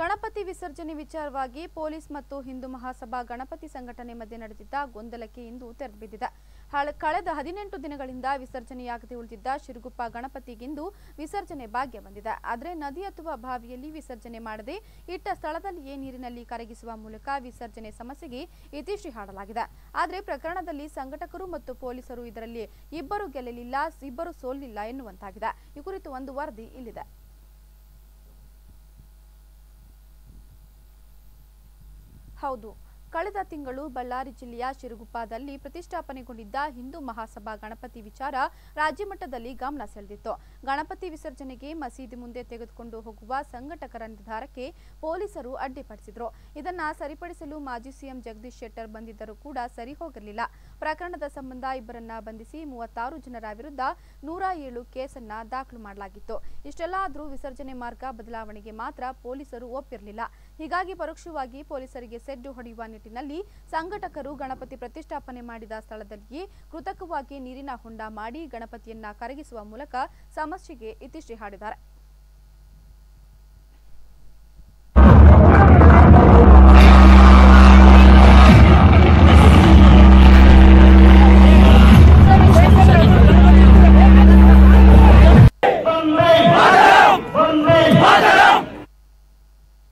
ಗಣಪತಿ ವಿಸರ್ಜನೆ ವಿಚಾರವಾಗಿ ಪೊಲೀಸ್ ಮತ್ತು ಹಿಂದೂ ಮಹಾಸಭಾ ಗಣಪತಿ ಸಂಘಟನೆ ಮಧ್ಯೆ ನಡೆದಿದ್ದ ಗೊಂದಲಕ್ಕೆ ಇಂದು ತೆರೆದುಬಿದ್ದಿದೆ ಬಿದ್ದಿದೆ. ಕಳೆದ ಹದಿನೆಂಟು ದಿನಗಳಿಂದ ವಿಸರ್ಜನೆಯಾಗದೆ ಉಳಿದಿದ್ದ ಶಿರುಗುಪ್ಪ ಗಣಪತಿಗಿಂದು ವಿಸರ್ಜನೆ ಭಾಗ್ಯ ಬಂದಿದೆ. ಆದರೆ ನದಿ ಅಥವಾ ಬಾವಿಯಲ್ಲಿ ವಿಸರ್ಜನೆ ಮಾಡದೆ ಇಟ್ಟ ಸ್ಥಳದಲ್ಲಿಯೇ ನೀರಿನಲ್ಲಿ ಕರಗಿಸುವ ಮೂಲಕ ವಿಸರ್ಜನೆ ಸಮಸ್ಯೆಗೆ ಇತಿಶ್ರೀ ಹಾಡಲಾಗಿದೆ. ಆದರೆ ಪ್ರಕರಣದಲ್ಲಿ ಸಂಘಟಕರು ಮತ್ತು ಪೊಲೀಸರು ಇದರಲ್ಲಿ ಇಬ್ಬರು ಗೆಲ್ಲಲಿಲ್ಲ, ಇಬ್ಬರು ಸೋಲಿಲ್ಲ ಎನ್ನುವಂತಾಗಿದೆ. ಈ ಕುರಿತು ಒಂದು ವರದಿ ಇಲ್ಲಿದೆ. ಹೌದು ಕಳೆದ ತಿಂಗಳು ಬಳ್ಳಾರಿ ಜಿಲ್ಲೆಯ ಶಿರುಗುಪ್ಪದಲ್ಲಿ ಪ್ರತಿಷ್ಠಾಪನೆಗೊಂಡಿದ್ದ ಹಿಂದೂ ಮಹಾಸಭಾ ಗಣಪತಿ ವಿಚಾರ ರಾಜ್ಯ ಮಟ್ಟದಲ್ಲಿ ಗಮನ ಸೆಳೆದಿತ್ತು. ಗಣಪತಿ ವಿಸರ್ಜನೆಗೆ ಮಸೀದಿ ಮುಂದೆ ತೆಗೆದುಕೊಂಡು ಹೋಗುವ ಸಂಘಟಕರ ನಿರ್ಧಾರಕ್ಕೆ ಪೊಲೀಸರು ಅಡ್ಡಿಪಡಿಸಿದ್ರು. ಇದನ್ನ ಸರಿಪಡಿಸಲು ಮಾಜಿ ಸಿಎಂ ಜಗದೀಶ್ ಶೆಟ್ಟರ್ ಬಂದಿದ್ದರೂ ಕೂಡ ಸರಿ ಹೋಗಿರಲಿಲ್ಲ. ಪ್ರಕರಣದ ಸಂಬಂಧ ಇಬ್ಬರನ್ನ ಬಂಧಿಸಿ ಮೂವತ್ತಾರು ಜನರ ವಿರುದ್ಧ ನೂರ ಏಳು ಕೇಸನ್ನ ದಾಖಲು ಮಾಡಲಾಗಿತ್ತು. ಇಷ್ಟೆಲ್ಲ ಆದರೂ ವಿಸರ್ಜನೆ ಮಾರ್ಗ ಬದಲಾವಣೆಗೆ ಮಾತ್ರ ಪೊಲೀಸರು ಒಪ್ಪಿರಲಿಲ್ಲ. ಹೀಗಾಗಿ ಪರೋಕ್ಷವಾಗಿ ಪೊಲೀಸರಿಗೆ ಸೆಡ್ಡು ಹೊಡೆಯುವ ನಿಟ್ಟಿನಲ್ಲಿ ಸಂಘಟಕರು ಗಣಪತಿ ಪ್ರತಿಷ್ಠಾಪನೆ ಮಾಡಿದ ಸ್ಥಳದಲ್ಲಿಯೇ ಕೃತಕವಾಗಿ ನೀರಿನ ಹೊಂಡ ಮಾಡಿ ಗಣಪತಿಯನ್ನ ಕರಗಿಸುವ ಮೂಲಕ ಸಮಸ್ಯೆಗೆ ಇತಿಶ್ರೀ ಹಾಡಿದ್ದಾರೆ.